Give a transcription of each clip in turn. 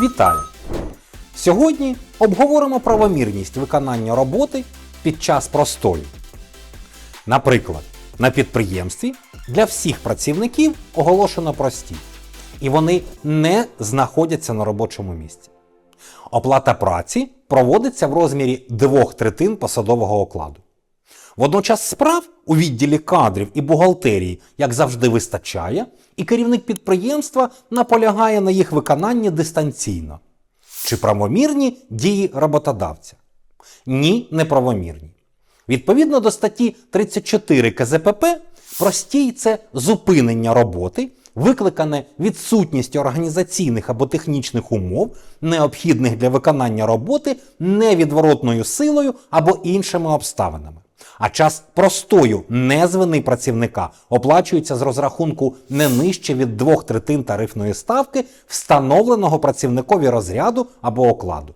Вітаю! Сьогодні обговоримо правомірність виконання роботи під час простою. Наприклад, на підприємстві для всіх працівників оголошено прості, і вони не знаходяться на робочому місці. Оплата праці проводиться в розмірі двох третин посадового окладу. Водночас справ у відділі кадрів і бухгалтерії, як завжди, вистачає, і керівник підприємства наполягає на їх виконанні дистанційно. Чи правомірні дії роботодавця? Ні, неправомірні. Відповідно до статті 34 КЗПП, простій це зупинення роботи, викликане відсутністю організаційних або технічних умов, необхідних для виконання роботи невідворотною силою або іншими обставинами. А час простою незвини працівника оплачується з розрахунку не нижче від двох третин тарифної ставки, встановленого працівникові розряду або окладу.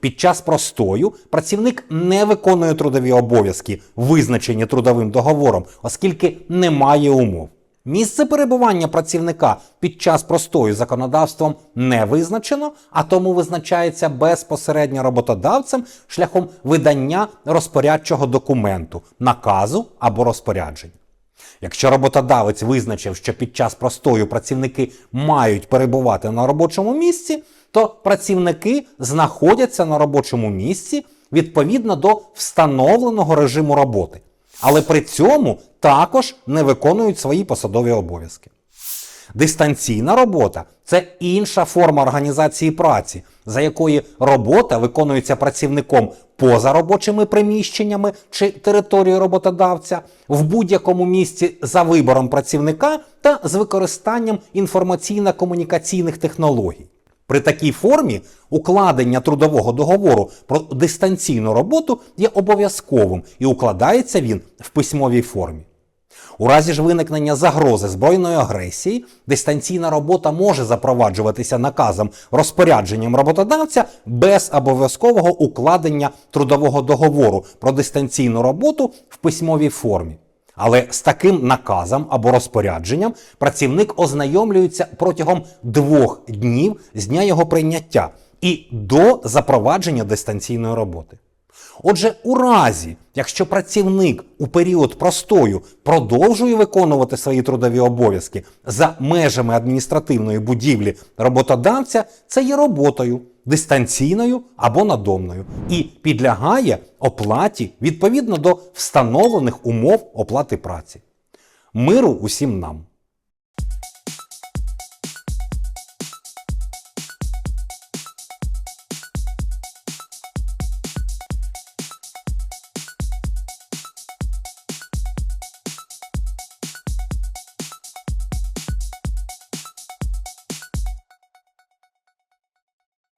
Під час простою працівник не виконує трудові обов'язки, визначені трудовим договором, оскільки немає умов. Місце перебування працівника під час простою законодавством не визначено, а тому визначається безпосередньо роботодавцем шляхом видання розпорядчого документу, наказу або розпорядження. Якщо роботодавець визначив, що під час простою працівники мають перебувати на робочому місці, то працівники знаходяться на робочому місці відповідно до встановленого режиму роботи, але при цьому також не виконують свої посадові обов'язки. Дистанційна робота це інша форма організації праці, за якої робота виконується працівником поза робочими приміщеннями чи територією роботодавця в будь-якому місці за вибором працівника та з використанням інформаційно-комунікаційних технологій. При такій формі укладення трудового договору про дистанційну роботу є обов'язковим і укладається він в письмовій формі. У разі ж виникнення загрози збройної агресії, дистанційна робота може запроваджуватися наказом розпорядженням роботодавця без обов'язкового укладення трудового договору про дистанційну роботу в письмовій формі. Але з таким наказом або розпорядженням працівник ознайомлюється протягом двох днів з дня його прийняття і до запровадження дистанційної роботи. Отже, у разі, якщо працівник у період простою продовжує виконувати свої трудові обов'язки за межами адміністративної будівлі роботодавця, це є роботою дистанційною або надомною і підлягає оплаті відповідно до встановлених умов оплати праці. Миру усім нам!